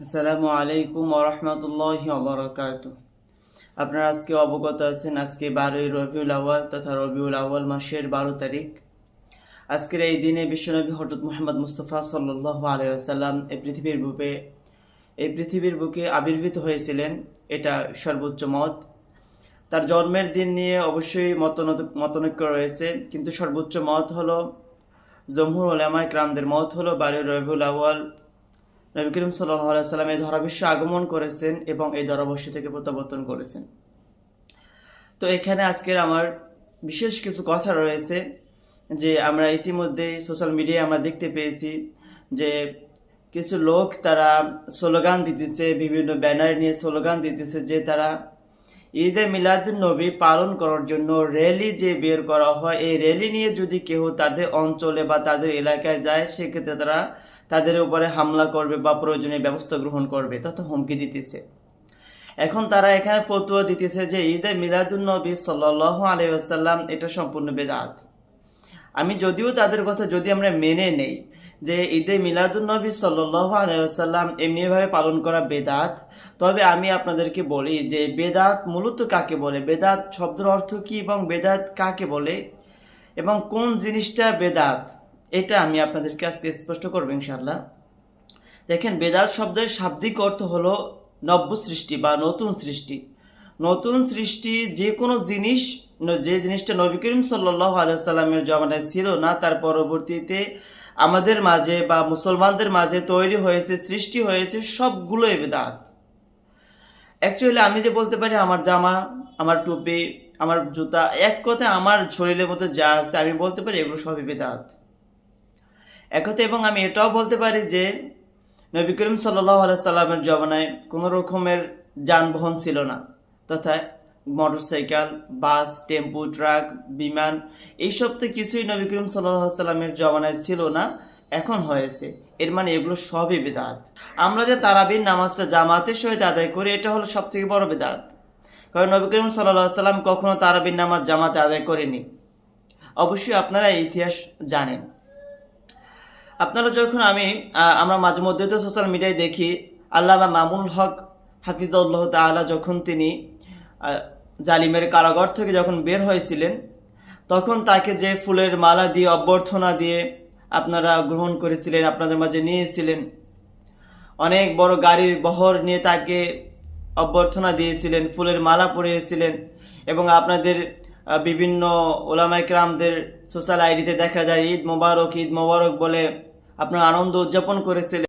আসসালামু আলাইকুম ওরহমতুল্লাহ অবরকাত আপনারা আজকে অবগত আছেন, আজকে বারোই রবিউল আওয়াল তথা রবিউল আওয়াল মাসের বারো তারিখ। আজকের এই দিনে বিশ্বনবী হজরত মোহাম্মদ মুস্তফা সাল্লাহ আলাইসাল্লাম এই পৃথিবীর বুকে, এই পৃথিবীর বুকে আবির্ভূত হয়েছিলেন। এটা সর্বোচ্চ মত। তার জন্মের দিন নিয়ে অবশ্যই মতনত- মতনৈক্য রয়েছে, কিন্তু সর্বোচ্চ মত হলো, জমহুর ওলামায় ক্রামদের মত হলো বারোই রবিউল আওয়াল নবী করিম সাল্লাহ সাল্লাম এই ধরাবিশ্ব আগমন করেছেন এবং এই ধরাবশ্য থেকে প্রত্যাবর্তন করেছেন। তো এখানে আজকের আমার বিশেষ কিছু কথা রয়েছে যে আমরা ইতিমধ্যে সোশ্যাল মিডিয়ায় আমরা দেখতে পেয়েছি যে কিছু লোক তারা স্লোগান দিতেছে, বিভিন্ন ব্যানার নিয়ে স্লোগান দিতেছে যে তারা ঈদে মিলাদুন নবী পালন করার জন্য র্যালি যে বের করা হয়, এই র্যালি নিয়ে যদি কেউ তাদের অঞ্চলে বা তাদের এলাকায় যায়, সেক্ষেত্রে তারা তাদের উপরে হামলা করবে বা প্রয়োজনীয় ব্যবস্থা গ্রহণ করবে। তত হুমকি দিতেছে। এখন তারা এখানে ফতুয়া দিতেছে যে ঈদে মিলাদুন নবী সাল্লাহ আলাইসাল্লাম এটা সম্পূর্ণ বেদাত। আমি যদিও তাদের কথা যদি আমরা মেনে নেই যে ঈদে মিলাদুন্নবী সাল্লাহ আলাইসাল্লাম এমনিভাবে পালন করা বেদাত, তবে আমি আপনাদেরকে বলি যে বেদাত মূলত কাকে বলে? বেদাত শব্দের অর্থ কি এবং বেদাত কাকে বলে? এবং কোন জিনিসটা বেদাত? এটা আমি আপনাদেরকে আজকে স্পষ্ট করব ইনশাল্লাহ দেখেন, বেদাত শব্দের শাব্দিক অর্থ হলো নব্য সৃষ্টি বা নতুন সৃষ্টি। নতুন সৃষ্টি যে কোনো জিনিস যে জিনিসটা নবী করিম সাল্লাহ আলাইসাল্লামের জমানায় ছিল না, তার পরবর্তীতে আমাদের মাঝে বা মুসলমানদের মাঝে তৈরি হয়েছে, সৃষ্টি হয়েছে সবগুলোই বেদাত। অ্যাকচুয়ালি আমি যে বলতে পারি, আমার জামা, আমার টুপি, আমার জুতা, এক কথায় আমার শরীরের মধ্যে যা আছে, আমি বলতে পারি এগুলো সবই বেদাত। এক কথায় এবং আমি এটাও বলতে পারি যে, নবী করিম সাল্লাহ সাল্লামের জমানায় কোনো রকমের যানবাহন ছিল না। তথা মোটরসাইকেল, বাস, টেম্পু, ট্রাক, বিমান এইসব তো কিছুই নবী করিম সাল্লামের জমানায় ছিল না, এখন হয়েছে। এর মানে এগুলো সবই বেদাত। আমরা যে তারাবির নামাজটা জামাতের সহিত আদায় করি, এটা হলো সবথেকে বড় বেদাত। কারণ নবী করিম সাল্লাহ সাল্লাম কখনো তারাবির নামাজ জামাতে আদায় করেনি অবশ্যই আপনারা এই ইতিহাস জানেন। আপনারা যখন আমি আমরা মাঝে মধ্যে তো সোশ্যাল মিডিয়ায় দেখি আল্লাহ মামুল হক হাফিজউল্লাহ তাআলা যখন তিনি জালিমের কারাগার থেকে যখন বের হয়েছিলেন, তখন তাকে যে ফুলের মালা দিয়ে, অভ্যর্থনা দিয়ে আপনারা গ্রহণ করেছিলেন, আপনাদের মাঝে নিয়েছিলেন, অনেক বড় গাড়ির বহর নিয়ে তাকে অভ্যর্থনা দিয়েছিলেন, ফুলের মালা পরিয়েছিলেন এবং আপনাদের বিভিন্ন ওলামাইকরামদের সোশ্যাল আইডিতে দেখা যায়, ঈদ মোবারক ঈদ মোবারক বলে আপনারা আনন্দ উদযাপন করেছিলেন।